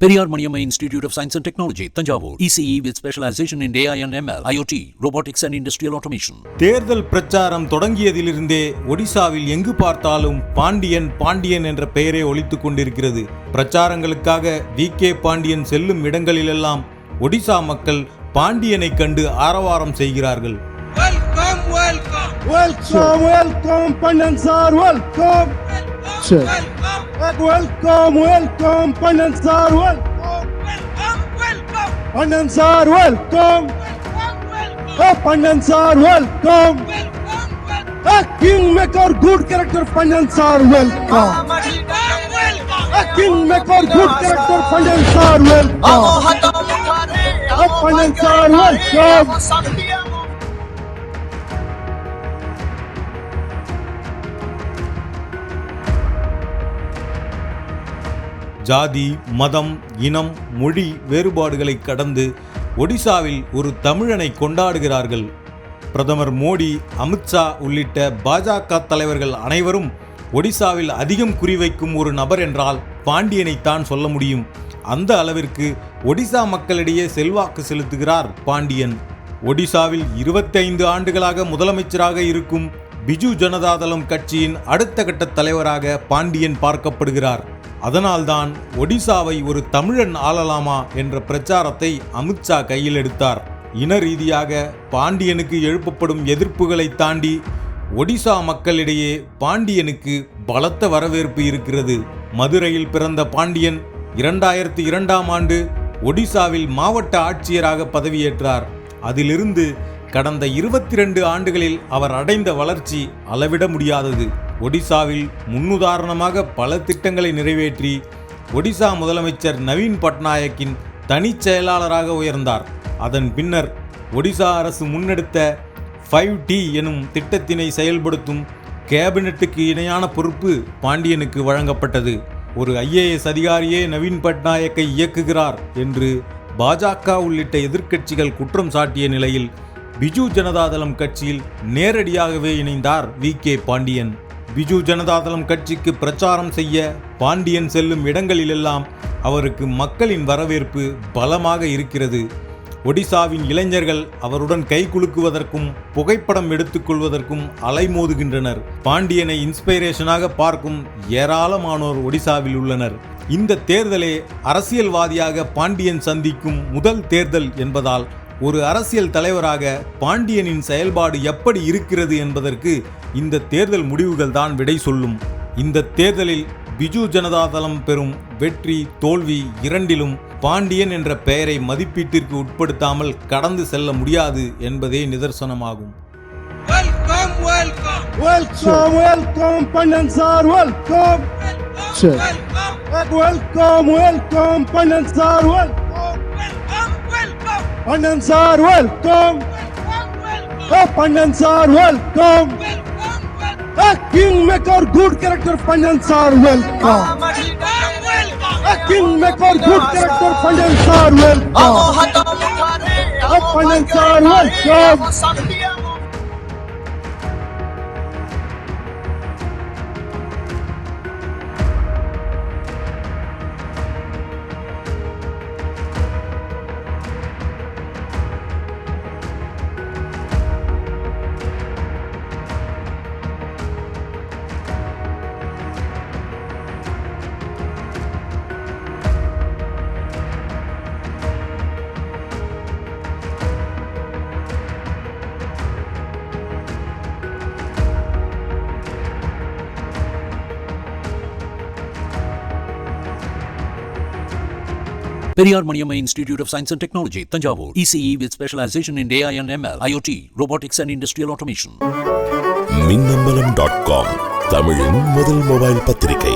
Periyar Maniamma Institute of Science and Technology, Tanjavur, ECE with specialization in AI and ML, IoT, robotics and industrial automation. தேர்தல் பிரச்சாரம் தொடங்கியதிலிருந்தே ஒடிசாவில் எங்கு பார்த்தாலும் பாண்டியன் பாண்டியன் என்ற பெயரே ஒலித்துக் கொண்டிருக்கிறது பிரச்சாரங்களுக்காக வி கே பாண்டியன் செல்லும் இடங்களிலெல்லாம் ஒடிசா மக்கள் பாண்டியனைக் கண்டு ஆரவாரம் செய்கிறார்கள் Welcome, welcome, Welcome, welcome, Pandan sir, welcome. welcome, welcome, Welcome, welcome, Pandan sir, welcome. welcome, welcome, Pandan sir, welcome. welcome, welcome, Oh, Pandan sir, welcome. welcome, welcome, A kingmaker, good character, Pandan sir, welcome. welcome, A kingmaker, good character, Pandan sir, welcome. Oh, Pandan sir, welcome. ஜாதி மதம் இனம் மொழி வேறுபாடுகளை கடந்து ஒடிசாவில் ஒரு தமிழனை கொண்டாடுகிறார்கள். பிரதமர் மோடி அமித்ஷா உள்ளிட்ட பாஜக தலைவர்கள் அனைவரும் ஒடிசாவில் அதிகம் குறிவைக்கும் ஒரு நபர் என்றால் பாண்டியனைத்தான் சொல்ல முடியும். அந்த அளவிற்கு ஒடிசா மக்களிடையே செல்வாக்கு செலுத்துகிறார் பாண்டியன். ஒடிசாவில் 25 ஆண்டுகளாக முதலமைச்சராக இருக்கும் பிஜு ஜனதாதளம் கட்சியின் அடுத்த கட்ட தலைவராக பாண்டியன் பார்க்கப்படுகிறார். அதனால்தான் ஒடிசாவை ஒரு தமிழன் ஆளலாமா என்ற பிரச்சாரத்தை அமித்ஷா கையில் எடுத்தார். இன ரீதியாக பாண்டியனுக்கு எழுப்பப்படும் எதிர்ப்புகளை தாண்டி ஒடிசா மக்களிடையே பாண்டியனுக்கு பலத்த வரவேற்பு இருக்கிறது. மதுரையில் பிறந்த பாண்டியன் இரண்டாயிரத்தி இரண்டாம் ஆண்டு ஒடிசாவில் மாவட்ட ஆட்சியராக பதவியேற்றார். அதிலிருந்து கடந்த இருபத்தி ரெண்டு ஆண்டுகளில் அவர் அடைந்த வளர்ச்சி அளவிட முடியாதது. ஒடிசாவில் முன்னுதாரணமாக பல திட்டங்களை நிறைவேற்றி ஒடிசா முதலமைச்சர் நவீன் பட்நாயக்கின் தனிச் செயலாளராக உயர்ந்தார். அதன் பின்னர் ஒடிசா அரசு முன்னெடுத்த ஃபைவ் டி எனும் திட்டத்தினை செயல்படுத்தும் கேபினெட்டுக்கு இணையான பொறுப்பு பாண்டியனுக்கு வழங்கப்பட்டது. ஒரு ஐஏஎஸ் அதிகாரியே நவீன் பட்நாயக்கை இயக்குகிறார் என்று பாஜக உள்ளிட்ட எதிர்க்கட்சிகள் குற்றம் சாட்டிய நிலையில் பிஜு ஜனதாதளம் கட்சியில் நேரடியாகவே இணைந்தார் வி கே பாண்டியன். பிஜு ஜனதாதளம் கட்சிக்கு பிரச்சாரம் செய்ய பாண்டியன் செல்லும் இடங்களிலெல்லாம் அவருக்கு மக்களின் வரவேற்பு பலமாக இருக்கிறது. ஒடிசாவின் இளைஞர்கள் அவருடன் கைகுலுக்குவதற்கும் புகைப்படம் எடுத்துக்கொள்வதற்கும் அலைமோதுகின்றனர். பாண்டியனை இன்ஸ்பிரேஷனாக பார்க்கும் ஏராளமானோர் ஒடிசாவில் உள்ளனர். இந்த தேர்தலே அரசியல்வாதியாக பாண்டியன் சந்திக்கும் முதல் தேர்தல் என்பதால் ஒரு அரசியல் தலைவராக பாண்டியனின் செயல்பாடு எப்படி இருக்கிறது என்பதற்கு இந்த தேர்தல் முடிவுகள் தான் விடை சொல்லும். இந்த தேர்தலில் பிஜு ஜனதாதளம் பெறும் வெற்றி தோல்வி இரண்டிலும் பாண்டியன் என்ற பெயரை மதிப்பீட்டிற்கு உட்படுத்தாமல் கடந்து செல்ல முடியாது என்பதே நிதர்சனமாகும். Welcome, welcome, Welcome, welcome, Pandan sir, welcome. welcome, Welcome, welcome, Pandan sir, welcome. welcome, Pannan sir welcome Pannan sir welcome king maker good character Pannan sir welcome king maker good character Pannan sir welcome Pannan sir welcome Periyar Maniamma Institute of Science and Technology, Tanjavur, ECE with specialization in AI and ML, IoT, robotics and industrial automation. Minnambalam dot com தமிழின் முதல் mobile பத்திரிகை